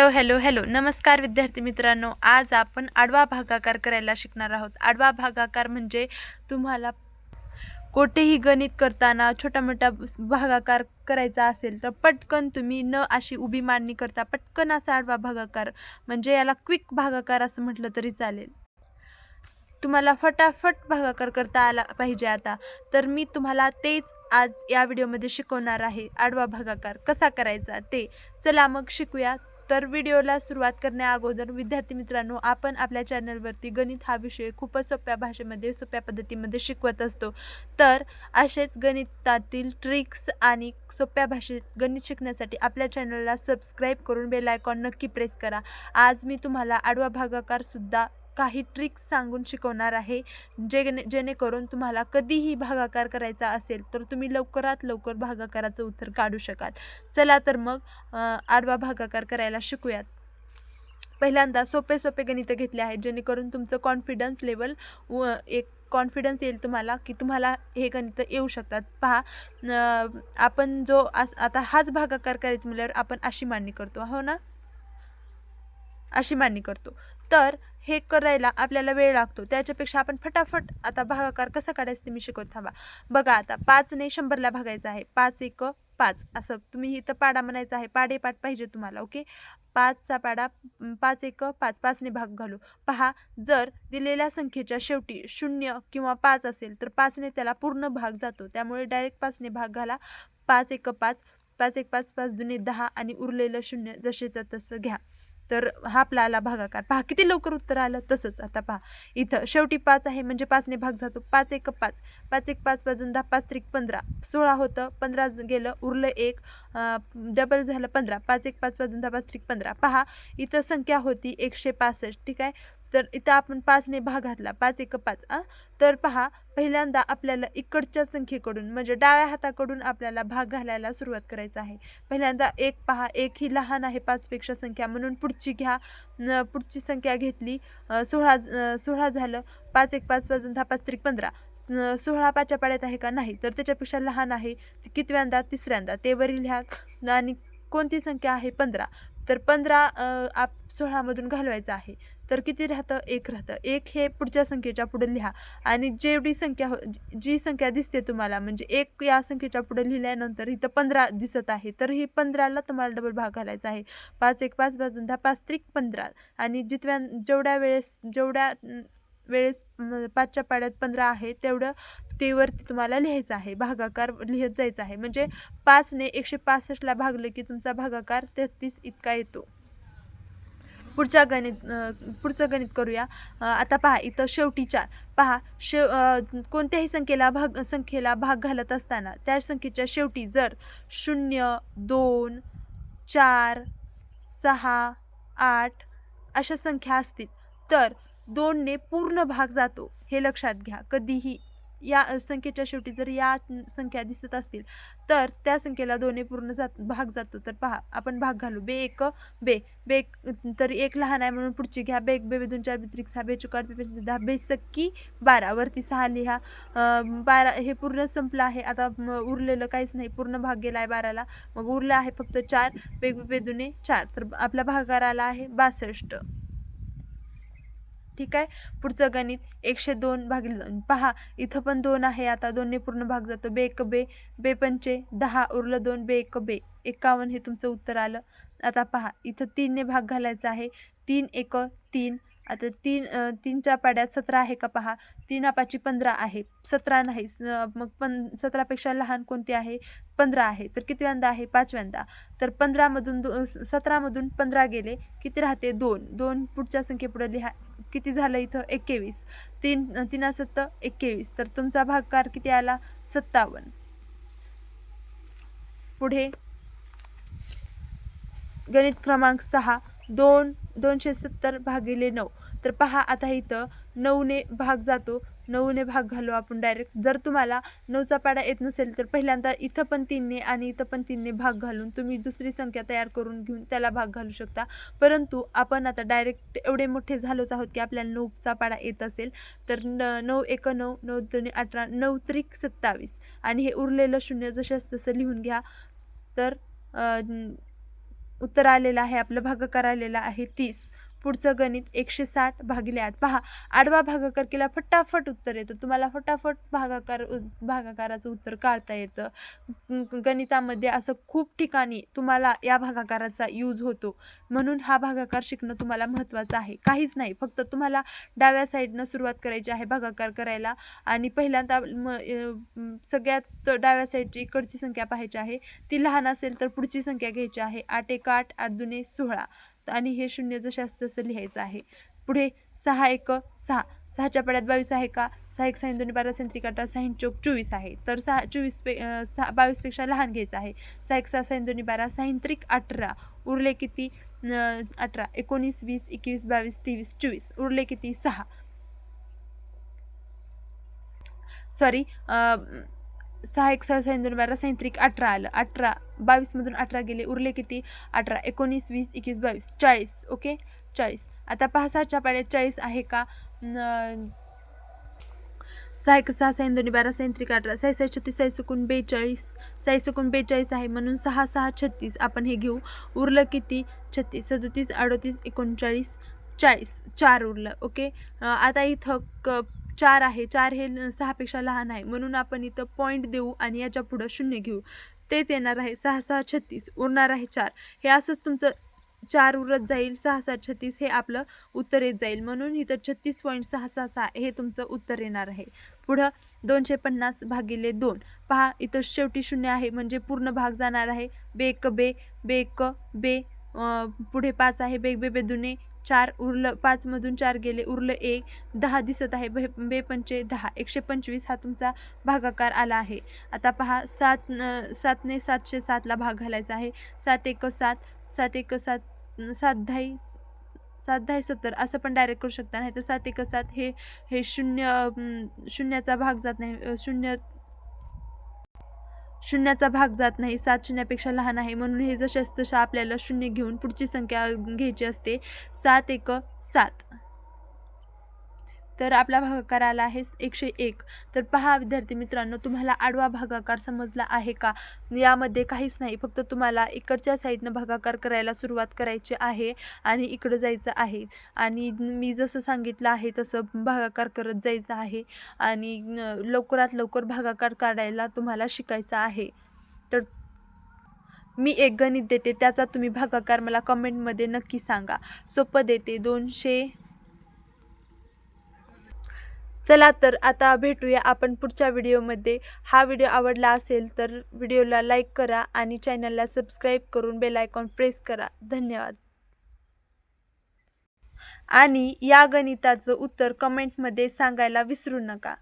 Hello hello hello. नमस्कार विद्यार्थी मित्रांनो. आज आपण आडवा भागाकार करायला शिकणार आहोत. आडवा भागाकार म्हणजे तुम्हाला कोठेही गणित करताना छोटा मोठा भागाकार करायचा असेल तर पटकन तुम्ही न अशी उभी मांडणी करता पटकन असा आडवा भागाकार म्हणजे याला क्विक भागाकार असं म्हटलं तरी चालेल. तुम्हाला फटाफट भागाकार करता आला पाहिजे आता. तर मी तुम्हाला तेच आज या व्हिडिओमध्ये शिकवणार आहे. आडवा भागाकार कसा करायचा ते. चला मग शिकूया तर व्हिडिओला सुरुवात करण्या अगोदर विद्यार्थी मित्रांनो आपण आपल्या चॅनलवरती गणित हा विषय खूपच सोप्या भाषेमध्ये सोप्या पद्धतीमध्ये शिकवत असतो. तर असेच गणितातील ट्रिक्स आणि सोप्या भाषेत गणित शिकण्यासाठी आपल्या चॅनलला सबस्क्राईब करून बेल आयकॉन नक्की प्रेस करा. आज मी तुम्हाला आडवा भागाकारसुद्धा काही ट्रिक्स सांगून शिकवणार आहे. जे जेणेकरून तुम्हाला कधीही भागाकार करायचा असेल तर तुम्ही लवकरात लवकर भागाकाराचं उत्तर काढू शकाल. चला तर मग आडवा भागाकार करायला शिकूयात. पहिल्यांदा सोपे सोपे गणितं घेतले आहेत जेणेकरून तुमचं कॉन्फिडन्स लेवल व एक कॉन्फिडन्स येईल तुम्हाला की तुम्हाला हे गणितं येऊ शकतात. पहा आपण जो आता हाच भागाकार करायचं म्हटल्यावर आपण अशी मांडणी करतो हो ना? अशी मांडणी करतो. तर हे करायला आपल्याला वेळ लागतो. त्याच्यापेक्षा आपण फटाफट आता भागाकार कसा काढायचं ते मी शिकवत थांबा. बघा आता पाचने शंभरला भागायचं आहे. पाच एक पाच. असं तुम्ही इथं पाडा म्हणायचं आहे. पाडे पाठ पाहिजे तुम्हाला ओके? पाचचा पाडा पाच एक पाच. पाचने भाग घालू. पहा जर दिलेल्या संख्येच्या शेवटी शून्य किंवा पाच असेल तर पाचने त्याला पूर्ण भाग जातो. त्यामुळे डायरेक्ट पाचने भाग घाला. पाच एक पाच. पाच एक पाच. पाच दुने दहा आणि उरलेलं शून्य जसेचं तसं घ्या. तर हा आपला आला भागाकार. पहा किती लवकर उत्तर आलं? तसंच. आता पहा इथं शेवटी पाच आहे म्हणजे पाचने भाग जातो. पाच एक पाच. पाच एक पाच बाजून दहा पाच त्रिक पंधरा. सोळा होतं पंधरा गेलं उरलं एक. डबल झालं पंधरा. पाच एक पाच बाजून दहा पाच त्रिक पंधरा. पहा इथं संख्या होती एकशे पासष्ट ठीक आहे? तर इथं आपण पाचने भाग घातला पाच एक पाच आ तर पहा पहिल्यांदा आपल्याला इकडच्या संख्येकडून म्हणजे डाव्या हाताकडून आपल्याला भाग घालायला सुरुवात करायचं आहे. पहिल्यांदा एक पहा एक ही लहान आहे पाचपेक्षा संख्या म्हणून पुढची घ्या. पुढची संख्या घेतली सोळा सोळा झालं पाच एक पाच वाजून दहा पाच त्रिक पंधरा. सोळा पाचच्या पाड्यात आहे का? नाही. तर त्याच्यापेक्षा लहान आहे कितव्यांदा? तिसऱ्यांदा. ते वरील ह्या आणि कोणती संख्या आहे? पंधरा. तर पंधरा आप सोळामधून घालवायचं आहे. तर किती राहतं? एक राहतं. एक हे पुढच्या संख्येच्या पुढे लिहा. आणि जेवढी संख्या हो जी- संख्या दिसते तुम्हाला म्हणजे एक या संख्येच्या पुढे लिहिल्यानंतर इथं पंधरा दिसत आहे. तर ही पंधराला तुम्हाला डबल भाग घालायचा आहे. पाच एक पाच बाजून दहा पाच त्रिक पंधरा. आणि जितव्या जेवढ्या वेळेस जेवढ्या वेळेस पाचच्या पाड्यात पंधरा आहे तेवढं ते वरती तुम्हाला लिहायचं आहे भागाकार लिहत जायचं आहे. म्हणजे पाचने एकशे पासष्टला भागलं की तुमचा भागाकार तेहतीस इतका येतो. पुढच्या गणित पुढचं गणित करूया. आता पहा इथं शेवटी चार. पहा शेव कोणत्याही संख्येला भाग संख्येला भाग घालत असताना त्या संख्येच्या शेवटी जर शून्य दोन चार सहा आठ अशा संख्या असतील तर दोनने पूर्ण भाग जातो. हे लक्षात घ्या. कधीही या संख्येच्या शेवटी जर या संख्या दिसत असतील तर त्या संख्येला दोन्ही पूर्ण जात भाग जातो. तर पहा आपण भाग घालू. बे एक बे. बे तर एक लहान आहे म्हणून पुढची घ्या. बे एक बे दोन चार बेत्रिक सहा बे चुकार बे दहा बे सक्की बारा. वरती सहा लिहा. बारा हे पूर्ण संपलं आहे. आता उरलेलं काहीच नाही. पूर्ण भाग गेला आहे बाराला. मग उरलं आहे फक्त चार. बे बे दुने चार. तर आपला भागाकार आला आहे बासष्ट. ठीक आहे? पुढचं गणित एकशे दोन भागिले दोन. पहा इथं पण दोन आहे आता दोन्ही पूर्ण भाग जातो. बे एक बे बे पंचे दहा उरलं दोन बे एक बे. एकावन्न हे तुमचं उत्तर आलं. आता पहा इथं तीनने भाग घालायचा आहे. तीन एक तीन आता तीन तीनच्या पाड्यात सतरा आहे का पहा. तीन पाची पंधरा आहे. सतरा नाही. मग पण सतरापेक्षा लहान कोणती आहे? पंधरा आहे. तर कितव्यांदा आहे? पाचव्यांदा तर पंधरामधून दो सतरामधून पंधरा गेले. किती राहते? दोन. दोन पुढच्या संख्येपुढे लिहा. किती झालं इथं? एकेवीस. तीन तीन सत्त एकवीस. तर तुमचा भागकार किती आला? सत्तावन्न. पुढे. गणित क्रमांक सहा. दोन दोनशे सत्तर भागिले नऊ. तर पहा आता इथं नऊने भाग जातो. नऊने भाग घालू आपण डायरेक्ट जर तुम्हाला नऊचा पाडा येत नसेल तर पहिल्यांदा इथं पण तीनने आणि इथं पण तीनने भाग घालून तुम्ही दुसरी संख्या तयार करून घेऊन त्याला भाग घालू शकता. परंतु आपण आता डायरेक्ट एवढे मोठे झालोच आहोत की आपल्याला नऊचा पाडा येत असेल तर न नऊ एक नऊ नऊ दोन अठरा नऊ त्रिक सत्तावीस. आणि हे उरलेलं शून्य जशाच तसं लिहून घ्या तर उत्तर आलेलं आहे आपलं भागाकार आलेला आहे तीस. पुढचं गणित एकशे साठ भागिले आठ. पहा आडवा भागाकार केला फटाफट उत्तर येतं. तुम्हाला फटाफट भागाकार भागाकाराचं उत्तर काढता येतं. गणितामध्ये असं खूप ठिकाणी तुम्हाला या भागाकाराचा यूज होतो. म्हणून हा भागाकार शिकणं तुम्हाला महत्त्वाचं आहे. काहीच नाही फक्त तुम्हाला डाव्या साईडनं सुरुवात करायची आहे भागाकार करायला. आणि पहिल्यांदा म म, सगळ्यात डाव्या साईडची इकडची संख्या पाहायची आहे. ती लहान असेल तर पुढची संख्या घ्यायची आहे. आठ एक आठ आठ दुने सोळा. आणि हे शून्य जसे असतं तसं लिहायचं आहे. पुढे सहा एक सहा. सहाच्या पाड्यात बावीस आहे का? सहा एक सहा दोन्ही बारा सेंत्रिक अठरा सहा चौक चोवीस आहे. तर सहा चोवीस पे सहा बावीसपेक्षा लहान घ्यायचं आहे. सहा एक सहा सहा दोन्ही बारा सायंत्रिक अठरा. उरले किती? अठरा. एकोणीस वीस एकवीस बावीस तेवीस चोवीस. उरले किती? सहा. सॉरी सहा एक सहा सहा दोन बारा सायंत्रिक अठरा आलं. अठरा बावीसमधून अठरा गेले उरले किती? अठरा एकोणीस वीस एकवीस बावीस चाळीस ओके चाळीस. आता पहा सहाच्या पाड्यात चाळीस आहे का? न- सहा एक सहा सहा दोन्ही बारा साहित्रिक अठरा साई साई छत्तीस साई सुकून बेचाळीस साई सुकून बेचाळीस आहे म्हणून सहा सहा छत्तीस. आपण हे घेऊ. उरलं किती? छत्तीस सदोतीस अडोतीस एकोणचाळीस चाळीस. चार उरलं ओके आता इथं क चार आहे. चार हे सहापेक्षा लहान आहे. म्हणून आपण इथं पॉईंट देऊ आणि याच्या पुढं शून्य घेऊ. तेच येणार आहे. सहा सहा छत्तीस. उरणार आहे चार. हे असंच तुमचं चार उरत जाईल. सहा सहा छत्तीस हे आपलं उत्तर येत जाईल. म्हणून इथं छत्तीस पॉईंट सहा सहा सहा हे तुमचं उत्तर येणार आहे. पुढं दोनशे पन्नास भागिले दोन. पहा इथं शेवटी शून्य आहे. म्हणजे पूर्ण भाग जाणार आहे. बेक बे बेक बे पुढे पाच आहे. बेग बे बे दुने चार उरलं पाचमधून चार गेले उरलं एक दहा दिसत आहे. बे बेपंचे दहा एकशे पंचवीस हा तुमचा भागाकार आला आहे. आता पहा सात सातने सातशे सातला भाग घालायचा आहे. सात एक सात सात एक सात सात दहाई सात दहा सत्तर असं पण डायरेक्ट करू शकता. नाही तर सात एक सात हे हे शून्य शून्याचा भाग जात नाही. शून्य शून्याचा भाग जात नाही सात शून्यापेक्षा लहान आहे. म्हणून हे जशास तशा आपल्याला शून्य घेऊन पुढची संख्या घ्यायची असते सात एक सात. तर आपला भागाकार आला आहे एकशे एक. तर पहा विद्यार्थी मित्रांनो तुम्हाला आडवा भागाकार समजला आहे का? यामध्ये काहीच नाही. फक्त तुम्हाला इकडच्या साईडनं भागाकार करायला सुरुवात करायची आहे आणि इकडं जायचं आहे. आणि मी जसं सांगितलं आहे तसं भागाकार करत जायचं आहे. आणि लवकरात लवकर भागाकार काढायला तुम्हाला शिकायचं आहे. तर मी एक गणित देते त्याचा तुम्ही भागाकार मला कमेंटमध्ये नक्की सांगा. सोपं देते. दोनशे चला तर आता भेटूया आपण पुढच्या व्हिडिओमध्ये. हा व्हिडिओ आवडला असेल तर व्हिडिओला लाईक करा आणि चॅनलला सबस्क्राईब करून बेल आयकॉन प्रेस करा. धन्यवाद. आणि या गणिताचं उत्तर कमेंटमध्ये सांगायला विसरू नका.